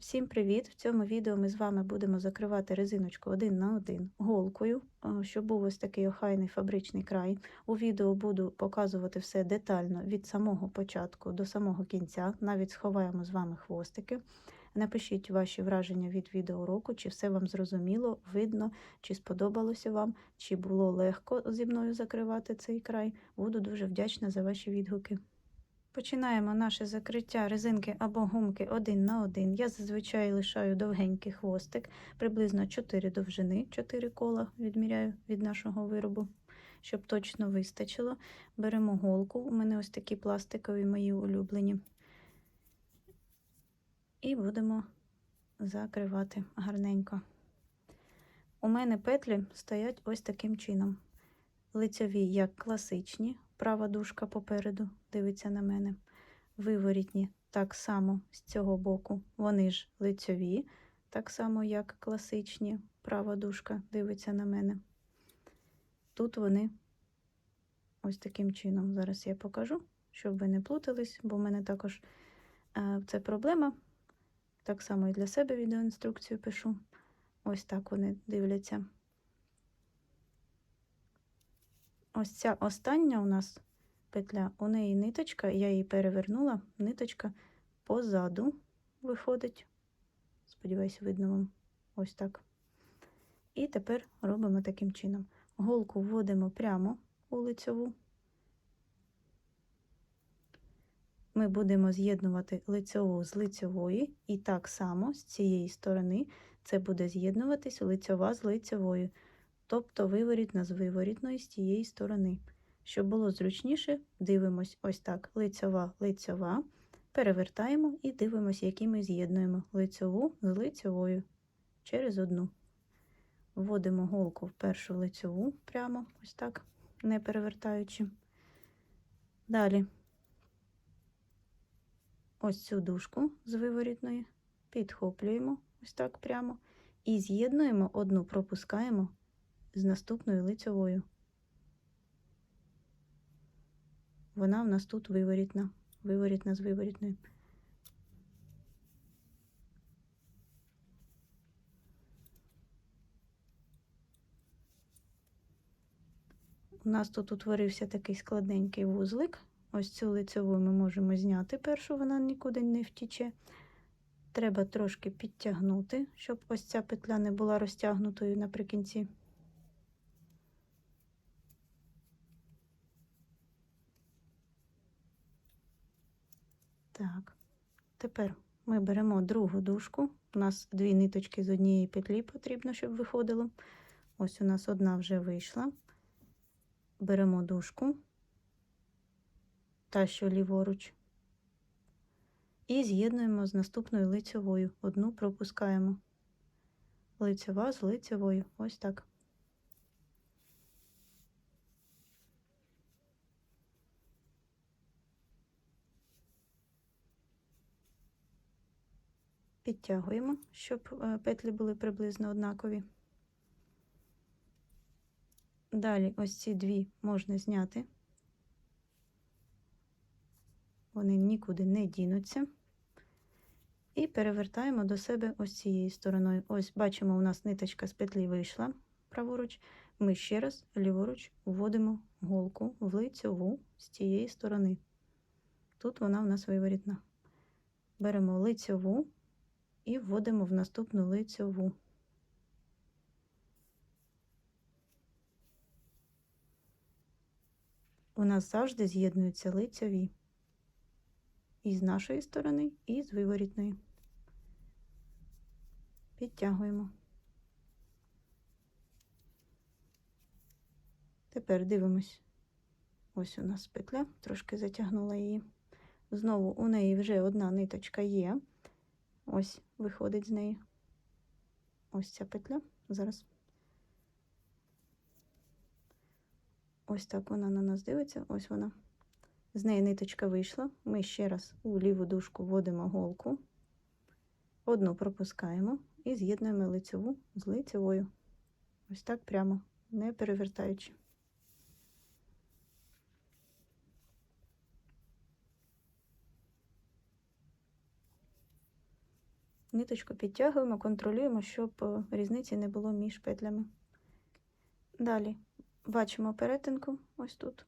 Всім привіт! В цьому відео ми з вами будемо закривати резиночку один на один голкою, е, щоб був ось такий охайний фабричний край. У відео буду показувати все детально від самого початку до самого кінця. Навіть сховаємо з вами хвостики. Напишіть ваші враження від відеоуроку, чи все вам зрозуміло, видно, чи сподобалося вам, чи було легко зі мною закривати цей край. Буду дуже вдячна за ваші відгуки. Починаємо наше закриття резинки або гумки один на один. Я зазвичай лишаю довгенький хвостик, приблизно 4 довжини, 4 кола відміряю від нашого виробу, щоб точно вистачило. Беремо голку, у мене ось такі пластикові мої улюблені. І будемо закривати гарненько. У мене петлі стоять ось таким чином. Лицьові, як класичні, права дужка попереду дивиться на мене. Виворітні так само з цього боку. Вони ж лицьові, так само, як класичні, права дужка дивиться на мене. Тут вони ось таким чином. Зараз я покажу, щоб ви не плутались, бо в мене також е, це проблема. Так само і для себе відеоінструкцію пишу. Ось так вони дивляться. Ось ця остання у нас петля, у неї ниточка, я її перевернула, ниточка позаду виходить. Сподіваюся, видно вам ось так. І тепер робимо таким чином. Голку вводимо прямо у лицьову. Ми будемо з'єднувати лицьову з лицьової, і так само з цієї сторони це буде з'єднуватись лицьова з лицьовою тобто виворітна з виворітної з тієї сторони. Щоб було зручніше, дивимось ось так: лицьова, лицьова, перевертаємо і дивимося, які ми з'єднуємо лицьову з лицьовою через одну. Вводимо голку в першу лицьову прямо, ось так, не перевертаючи. Далі ось цю дужку з виворітної підхоплюємо ось так прямо і з'єднуємо одну, пропускаємо з наступною лицьовою. Вона в нас тут виворітна, виворітна з виворітною. У нас тут утворився такий складненький вузлик. Ось цю лицеву ми можемо зняти першу, вона нікуди не втіче. Треба трошки підтягнути, щоб ось ця петля не була розтягнутою наприкінці. Так, тепер ми беремо другу дужку. У нас дві ниточки з однієї петлі потрібно, щоб виходило. Ось у нас одна вже вийшла. Беремо дужку, та що ліворуч, і з'єднуємо з наступною лицьовою. Одну пропускаємо. Лицьова з лицьовою. Ось так. Підтягуємо, щоб е, петлі були приблизно однакові. Далі ось ці дві можна зняти, вони нікуди не дінуться. І перевертаємо до себе ось цією стороною. Ось бачимо, у нас ниточка з петлі вийшла праворуч. Ми ще раз ліворуч вводимо голку в лицьову з цієї сторони. Тут вона у нас виворітна. Беремо лицьову і вводимо в наступну лицьову. У нас завжди з'єднуються лицьові і з нашої сторони, і з виворітної. Підтягуємо. Тепер дивимось. Ось у нас петля, трошки затягнула її. Знову у неї вже одна ниточка є. Ось виходить з неї. Ось ця петля. Зараз. Ось так вона на нас дивиться, ось вона. З неї ниточка вийшла. Ми ще раз у ліву дужку вводимо голку, одну пропускаємо і з'єднуємо лицеву з лицевою. Ось так прямо, не перевертаючи. Ниточку підтягуємо, контролюємо, щоб е, різниці не було між петлями. Далі бачимо перетинку ось тут.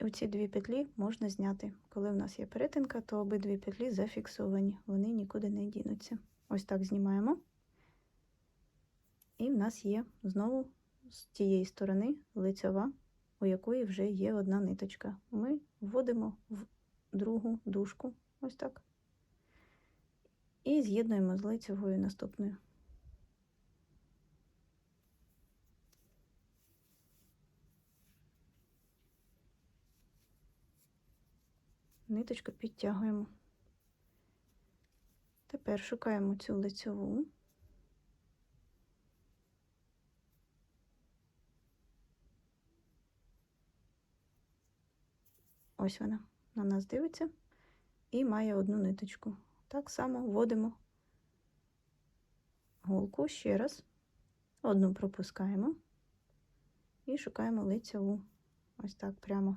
Оці дві петлі можна зняти. Коли в нас є перетинка, то обидві петлі зафіксовані, вони нікуди не дінуться. Ось так знімаємо. І в нас є знову з тієї сторони лицьова, у якої вже є одна ниточка. Ми вводимо в другу дужку, ось так. І з'єднуємо з лицевою наступною. Ниточку підтягуємо. Тепер шукаємо цю лицьову. Ось вона на нас дивиться і має одну ниточку. Так само вводимо голку ще раз, одну пропускаємо і шукаємо лицеву. Ось так прямо.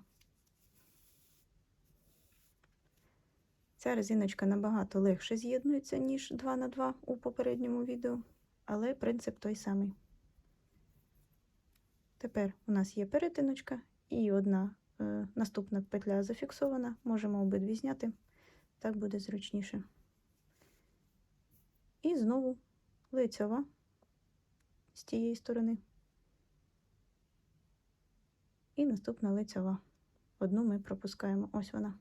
Ця резиночка набагато легше з'єднується, ніж 2 на 2 у попередньому відео, але принцип той самий. Тепер у нас є перетиночка і одна е, наступна петля зафіксована. Можемо обидві зняти, так буде зручніше. І знову лицьова з тієї сторони. І наступна лицьова. Одну ми пропускаємо. Ось вона.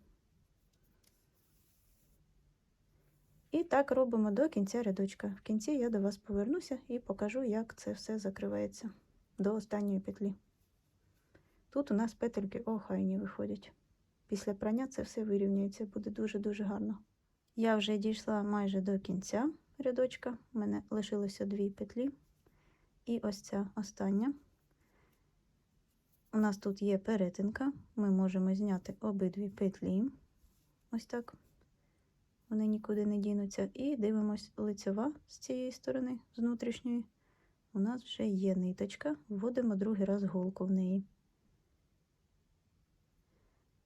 І так робимо до кінця рядочка. В кінці я до вас повернуся і покажу, як це все закривається до останньої петлі. Тут у нас петельки охайні виходять. Після прання це все вирівнюється, буде дуже-дуже гарно. Я вже дійшла майже до кінця рядочка. У мене лишилося дві петлі. І ось ця остання. У нас тут є перетинка. Ми можемо зняти обидві петлі. Ось так. Вони нікуди не дінуться. І дивимось лицева з цієї сторони, з внутрішньої. У нас вже є ниточка, вводимо другий раз голку в неї.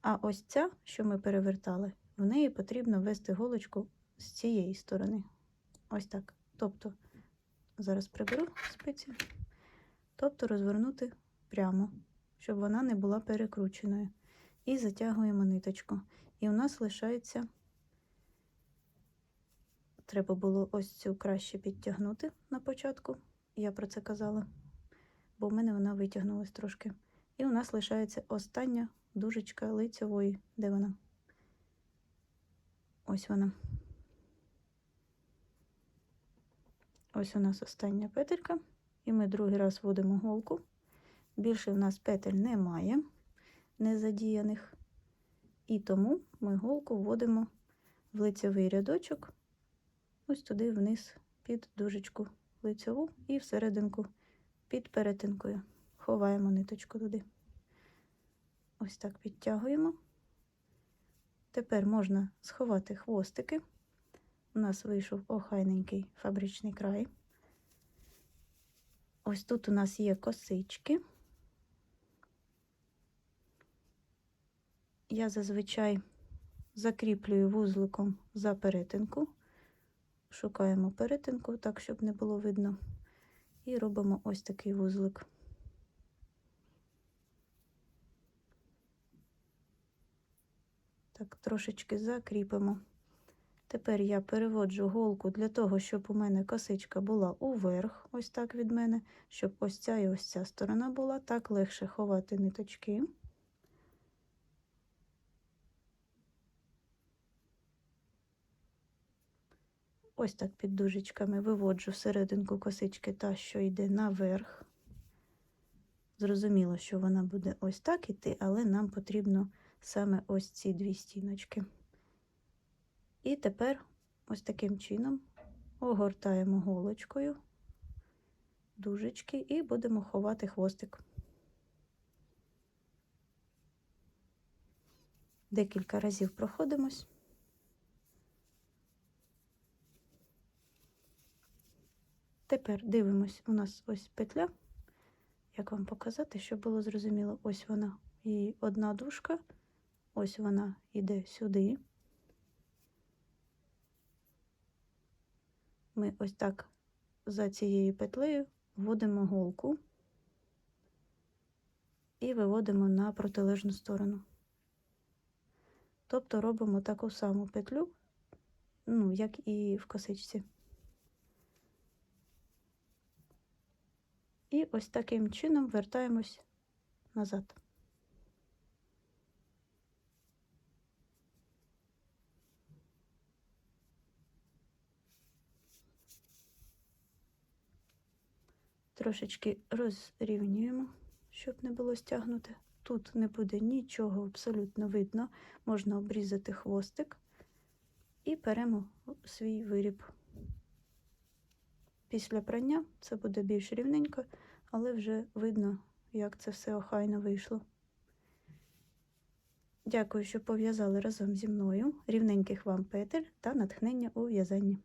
А ось ця, що ми перевертали, в неї потрібно ввести голочку з цієї сторони. Ось так. Тобто, зараз приберу спиці, тобто розвернути прямо, щоб вона не була перекрученою. І затягуємо ниточку. І у нас лишається. Треба було ось цю краще підтягнути на початку, я про це казала, бо в мене вона витягнулась трошки. І у нас лишається остання дужечка лицевої. Де вона? Ось вона. Ось у нас остання петелька, і ми другий раз вводимо голку. Більше в нас петель немає, незадіяних, і тому ми голку вводимо в лицевий рядочок ось туди вниз під дужечку лицеву і всерединку під перетинкою. Ховаємо ниточку туди. Ось так підтягуємо. Тепер можна сховати хвостики. У нас вийшов охайненький фабричний край. Ось тут у нас є косички. Я зазвичай закріплюю вузликом за перетинку шукаємо перетинку, так, щоб не було видно, і робимо ось такий вузлик. Так, трошечки закріпимо. Тепер я переводжу голку для того, щоб у мене косичка була уверх, ось так від мене, щоб ось ця і ось ця сторона була, так легше ховати ниточки. Ось так під дужечками виводжу всерединку косички та, що йде наверх. Зрозуміло, що вона буде ось так іти, але нам потрібно саме ось ці дві стіночки. І тепер ось таким чином огортаємо голочкою дужечки і будемо ховати хвостик. Декілька разів проходимось. Тепер дивимось, у нас ось петля. Як вам показати, щоб було зрозуміло, ось вона і одна дужка, ось вона йде сюди. Ми ось так за цією петлею вводимо голку і виводимо на протилежну сторону. Тобто робимо таку саму петлю, ну, як і в косичці. І ось таким чином вертаємось назад. Трошечки розрівнюємо, щоб не було стягнуте. Тут не буде нічого абсолютно видно. Можна обрізати хвостик і беремо свій виріб. Після прання це буде більш рівненько, але вже видно, як це все охайно вийшло. Дякую, що пов'язали разом зі мною рівненьких вам петель та натхнення у в'язанні.